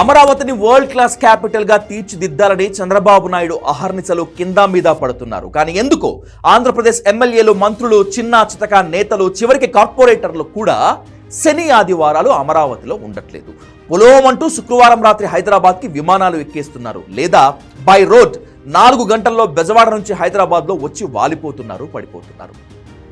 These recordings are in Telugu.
అమరావతిని వరల్డ్ క్లాస్ క్యాపిటల్గా తీర్చిదిద్దాలని చంద్రబాబు నాయుడు అహర్నిశలు కింద మీద పడుతున్నారు. కానీ ఎందుకో ఆంధ్రప్రదేశ్ ఎమ్మెల్యేలు మంత్రులు చిన్న చితక నేతలు చివరికి కార్పొరేటర్లు కూడా శని ఆదివారాలు అమరావతిలో ఉండట్లేదు. పొలోమంటూ శుక్రవారం రాత్రి హైదరాబాద్కి విమానాలు ఎక్కేస్తున్నారు. లేదా బై రోడ్ నాలుగు గంటల్లో బెజవాడ నుంచి హైదరాబాద్లో వచ్చి వాలిపోతున్నారు పడిపోతున్నారు.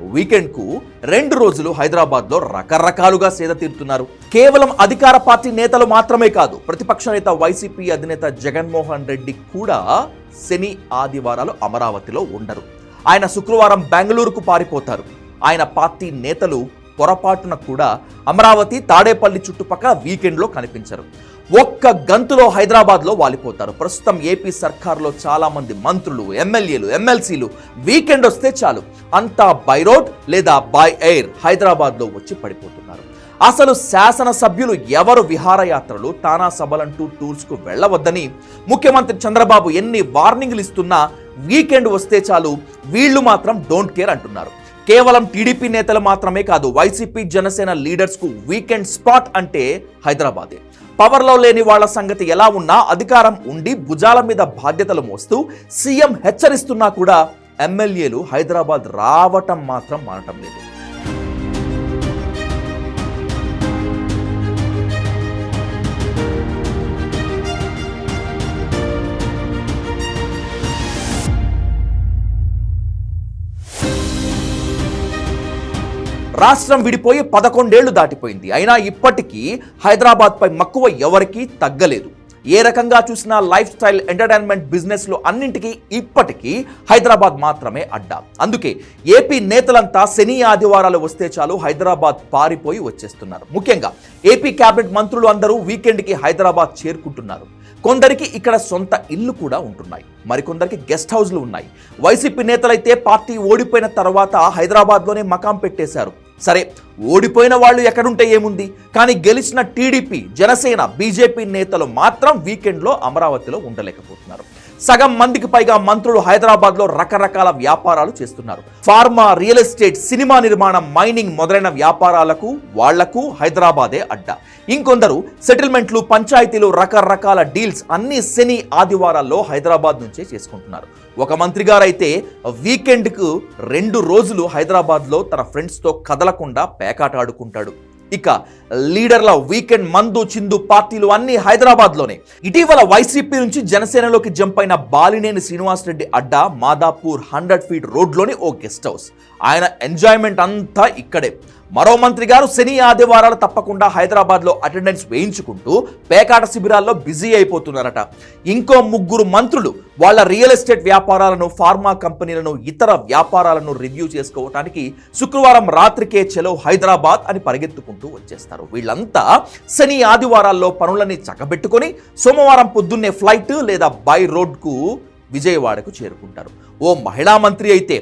వీకెండ్కు రెండు రోజులు హైదరాబాద్లో రకరకాలుగా సేద తీరుతున్నారు. కేవలం అధికార పార్టీ నేతలు మాత్రమే కాదు ప్రతిపక్ష నేత వైసీపీ అధినేత జగన్మోహన్ రెడ్డి కూడా శని ఆదివారాలు అమరావతిలో ఉండరు. ఆయన శుక్రవారం బెంగళూరుకు పారిపోతారు. ఆయన పార్టీ నేతలు పొరపాటున కూడా అమరావతి తాడేపల్లి చుట్టుపక్కల వీకెండ్లో కనిపించరు. ఒక్క గంతులో హైదరాబాద్లో వాలిపోతారు. ప్రస్తుతం ఏపీ సర్కార్లో చాలామంది మంత్రులు ఎమ్మెల్యేలు ఎమ్మెల్సీలు వీకెండ్ వస్తే చాలు. అంతా బై రోడ్ లేదా బై ఎయిర్ హైదరాబాద్లో వచ్చి పడిపోతున్నారు. అసలు శాసనసభ్యులు ఎవరు విహారయాత్రలు? తానా సభలంటూ టూర్స్కు వెళ్ళవద్దని ముఖ్యమంత్రి చంద్రబాబు ఎన్ని వార్నింగ్లు ఇస్తున్నా వీకెండ్ వస్తే చాలు వీళ్ళు మాత్రం డోంట్ కేర్ అంటున్నారు. కేవలం టీడీపీ నేతలు మాత్రమే కాదు వైసీపీ జనసేన లీడర్స్కు వీకెండ్ స్పాట్ అంటే హైదరాబాదే. పవర్లో లేని వాళ్ళ సంగతి ఎలా ఉన్నా అధికారం ఉండి భుజాల మీద బాధ్యతలు మోస్తూ సీఎం హెచ్చరిస్తున్నా కూడా ఎమ్మెల్యేలు హైదరాబాద్ రావటం మాత్రం మానటం లేదు. రాష్ట్రం విడిపోయి పదకొండేళ్ళు దాటిపోయింది. అయినా ఇప్పటికీ హైదరాబాద్పై మక్కువ ఎవరికీ తగ్గలేదు. ఏ రకంగా చూసినా లైఫ్ స్టైల్ ఎంటర్టైన్మెంట్ బిజినెస్లు అన్నింటికీ ఇప్పటికీ హైదరాబాద్ మాత్రమే అడ్డా. అందుకే ఏపీ నేతలంతా శని ఆదివారాలు వస్తే చాలు హైదరాబాద్ పారిపోయి వచ్చేస్తున్నారు. ముఖ్యంగా ఏపీ క్యాబినెట్ మంత్రులు అందరూ వీకెండ్కి హైదరాబాద్ చేరుకుంటున్నారు. కొందరికి ఇక్కడ సొంత ఇల్లు కూడా ఉంటున్నాయి. మరికొందరికి గెస్ట్ హౌస్లు ఉన్నాయి. వైసీపీ నేతలైతే పార్టీ ఓడిపోయిన తర్వాత హైదరాబాద్లోనే మకాం పెట్టేశారు. సరే ఓడిపోయిన వాళ్ళు ఎక్కడుంటే ఏముంది? కానీ గెలిచిన టీడీపీ జనసేన బీజేపీ నేతలు మాత్రం వీకెండ్లో అమరావతిలో ఉండలేకపోతున్నారు. సగం మందికి పైగా మంత్రులు హైదరాబాద్లో రకరకాల వ్యాపారాలు చేస్తున్నారు. ఫార్మా రియల్ ఎస్టేట్ సినిమా నిర్మాణం మైనింగ్ మొదలైన వ్యాపారాలకు వాళ్ళకు హైదరాబాదే అడ్డా. ఇంకొందరు సెటిల్మెంట్లు పంచాయతీలు రకరకాల డీల్స్ అన్ని శని ఆదివారాల్లో హైదరాబాద్ నుంచే చేసుకుంటున్నారు. ఒక మంత్రి గారైతే వీకెండ్కు రెండు రోజులు హైదరాబాద్లో తన ఫ్రెండ్స్తో కదలకుండా పేకాటాడుకుంటాడు. ఇక లీడర్ల వీకెండ్ మందు చిందు పార్టీలు అన్ని హైదరాబాద్లోనే. ఇటీవల వైసీపీ నుంచి జనసేనలోకి జంప్ అయిన బాలినేని శ్రీనివాసరెడ్డి అడ్డా మాదాపూర్ హండ్రెడ్ ఫీట్ రోడ్లోని ఓ గెస్ట్ హౌస్. ఆయన ఎంజాయ్మెంట్ అంతా ఇక్కడే. మరో మంత్రి గారు శని ఆదివారాలు తప్పకుండా హైదరాబాద్లో అటెండెన్స్ వేయించుకుంటూ పేకాట శిబిరాల్లో బిజీ అయిపోతున్నారట. ఇంకో ముగ్గురు మంత్రులు వాళ్ళ రియల్ ఎస్టేట్ వ్యాపారాలను ఫార్మా కంపెనీలను ఇతర వ్యాపారాలను రివ్యూ చేసుకోవటానికి శుక్రవారం రాత్రికే చెలో హైదరాబాద్ అని పరిగెత్తుకుంటూ వచ్చేస్తారు. వీళ్ళంతా శని ఆదివారాల్లో పనులని చక్కబెట్టుకొని సోమవారం పొద్దున్నే ఫ్లైట్ లేదా బై రోడ్కు విజయవాడకు చేరుకుంటారు. ఓ మహిళా మంత్రి అయితే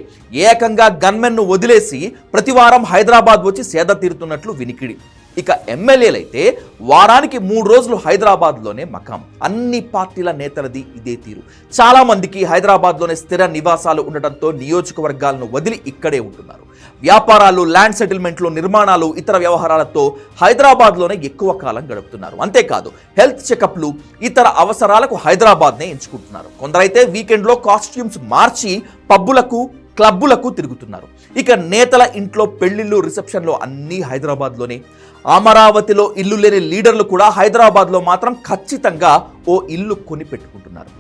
ఏకంగా గన్మెన్ను వదిలేసి ప్రతివారం హైదరాబాద్ వచ్చి సేద తీరుతున్నట్లు వినికిడి. ఇక ఎమ్మెల్యేలైతే వారానికి మూడు రోజులు హైదరాబాద్లోనే మకాం అన్ని పార్టీల నేతలది ఇదే తీరు. చాలామందికి హైదరాబాద్లోనే స్థిర నివాసాలు ఉండటంతో నియోజకవర్గాలను వదిలి ఇక్కడే ఉంటున్నారు. వ్యాపారాలు ల్యాండ్ సెటిల్మెంట్లు నిర్మాణాలు ఇతర వ్యవహారాలతో హైదరాబాద్లోనే ఎక్కువ కాలం గడుపుతున్నారు. అంతేకాదు హెల్త్ చెకప్లు ఇతర అవసరాలకు హైదరాబాద్నే ఎంచుకుంటున్నారు. కొందరైతే వీకెండ్లో కాస్ట్యూమ్స్ మార్చి పబ్బులకు క్లబ్బులకు తిరుగుతున్నారు. ఇక నేతల ఇంట్లో పెళ్ళిళ్ళు రిసెప్షన్లు అన్నీ హైదరాబాద్లోనే. అమరావతిలో ఇల్లు లేని లీడర్లు కూడా హైదరాబాద్లో మాత్రం ఖచ్చితంగా ఓ ఇల్లు కొని పెట్టుకుంటున్నారు.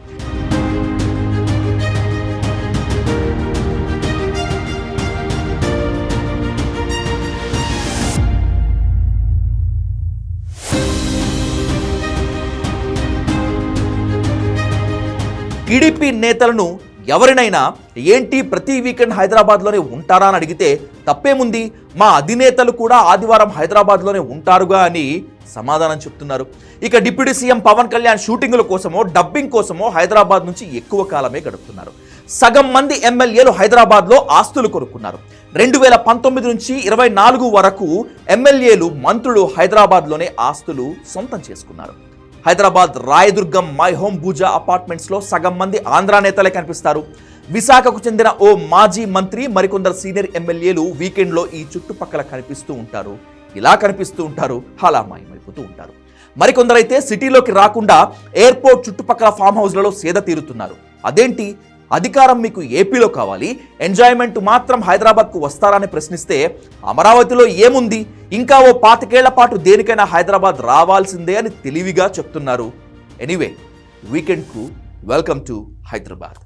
టీడీపీ నేతలను ఎవరినైనా ఏంటి ప్రతి వీకెండ్ హైదరాబాద్లోనే ఉంటారా అని అడిగితే తప్పేముంది? మా అధినేతలు కూడా ఆదివారం హైదరాబాద్లోనే ఉంటారుగా అని సమాధానం చెప్తున్నారు. ఇక డిప్యూటీ సీఎం పవన్ కళ్యాణ్ షూటింగుల కోసమో డబ్బింగ్ కోసమో హైదరాబాద్ నుంచి ఎక్కువ కాలమే గడుపుతున్నారు. సగం మంది ఎమ్మెల్యేలు హైదరాబాద్లో ఆస్తులు కొనుక్కున్నారు. రెండు వేల పంతొమ్మిది నుంచి ఇరవై నాలుగు వరకు ఎమ్మెల్యేలు మంత్రులు హైదరాబాద్లోనే ఆస్తులు సొంతం చేసుకున్నారు. హైదరాబాద్ రాయదుర్గం మై హోమ్ పూజా అపార్ట్మెంట్స్లో సగం మంది ఆంధ్రా నేతలే కనిపిస్తారు. విశాఖకు చెందిన ఓ మాజీ మంత్రి మరికొందరు సీనియర్ ఎమ్మెల్యేలు వీకెండ్లో ఈ చుట్టుపక్కల కనిపిస్తూ ఉంటారు. ఇలా కనిపిస్తూ ఉంటారు అలా మాయమైపోతూ ఉంటారు. మరికొందరైతే సిటీలోకి రాకుండా ఎయిర్పోర్ట్ చుట్టుపక్కల ఫామ్ హౌస్లలో సేద తీరుతున్నారు. అదేంటి? అధికారం మీకు ఏపీలో కావాలి. ఎంజాయ్మెంట్ మాత్రం హైదరాబాద్కు వస్తారని ప్రశ్నిస్తే అమరావతిలో ఏముంది? ఇంకా ఓ పాతికేళ్ళ పాటు దేనికైనా హైదరాబాద్ రావాల్సిందే అని తెలివిగా చెప్తున్నారు. ఎనీవే వీకెండ్కు వెల్కమ్ టు హైదరాబాద్